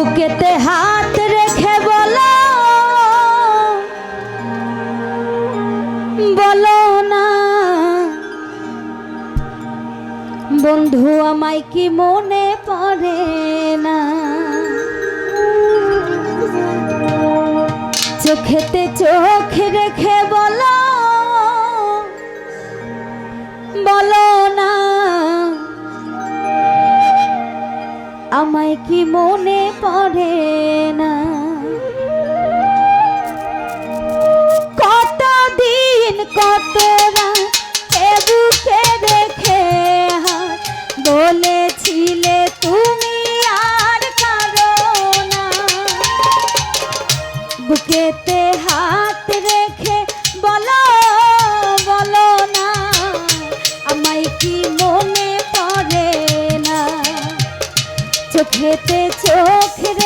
বুকেতে হাত রেখে বলো বলো না। বন্ধু, আমায় কি মনে পড়ে না? চোখেতে চোখ রেখে বলো বলো আমায় কি মনে পড়ে না? কতদিন কত বুকে বলেছিলে তুমি আর না। বুকেতে চোখেতে চোখ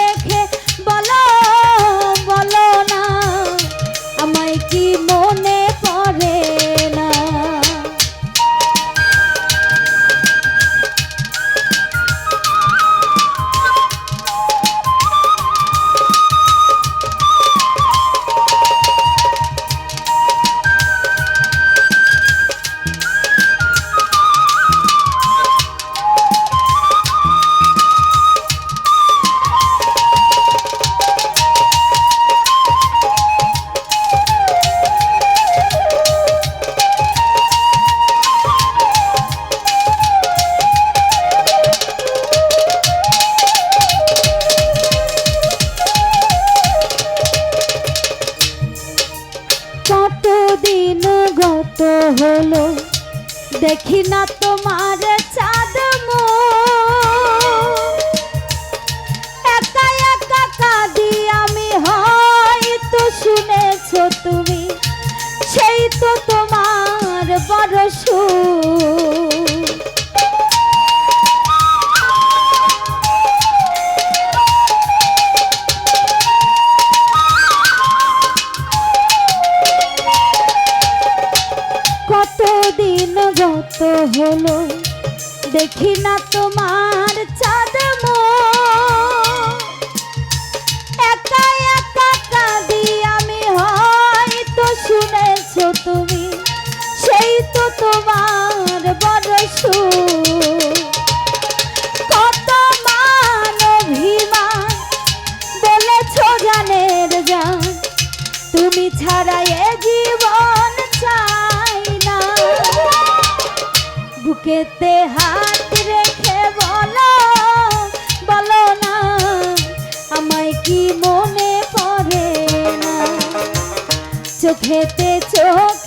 দেখি না তোমার চাঁদ। একা একা কাঁদি আমি হয়তো শুনেছ তুমি সেই তো দেখি না তোমার চাঁদ। একা একা কাঁদি আমি হয়তো শুনেছ তুমি, সেই তো তোমার বড়। কত মান অভিমান বলেছ গানের গান তুমি ছাড়া জীবন চাই না বুকেতে হাত কি মনে পড়ে না? চোখেতে চোখ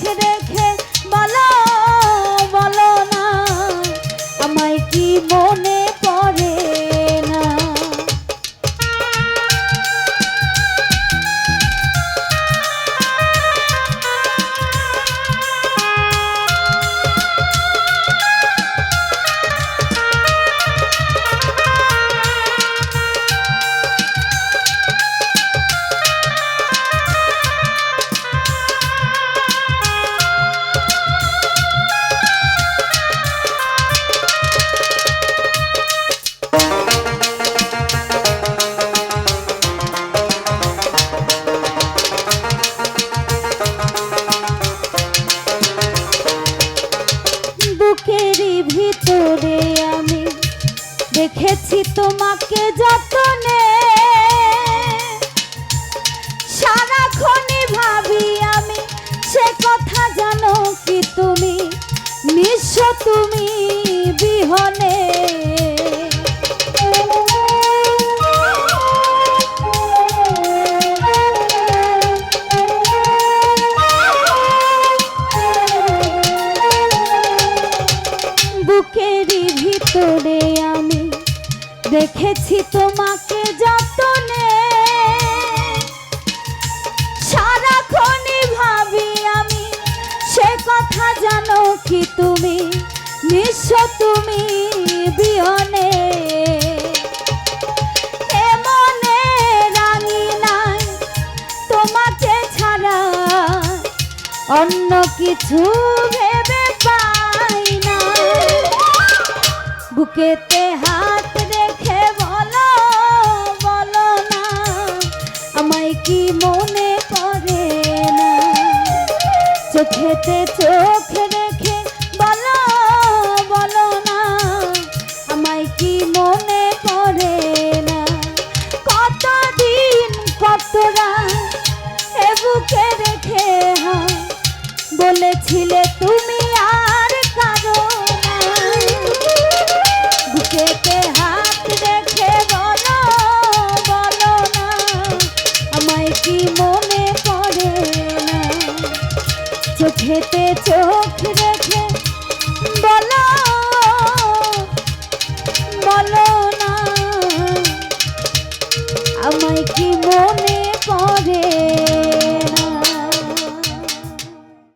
তোমাকে যতনে সারাক্ষণই ভাবি আমি সে কথা জানো কি তুমি? নিঃস্ব তুমি বিহনে দেখেছি তোমাকে যতনে। সারাক্ষণই ভাবি আমি, সে কথা জানো কি তুমি? নিঃস্ব তুমি বিহনে মনে রাঙি নাই তোমাকে ছাড়া। অন্য কিছু ভেবে পাই না। বুকেতে হাত কি মনে পড়ে না? চোখেতে চোখ কি মনে পড়ে না। চোখেতে চোখ রেখে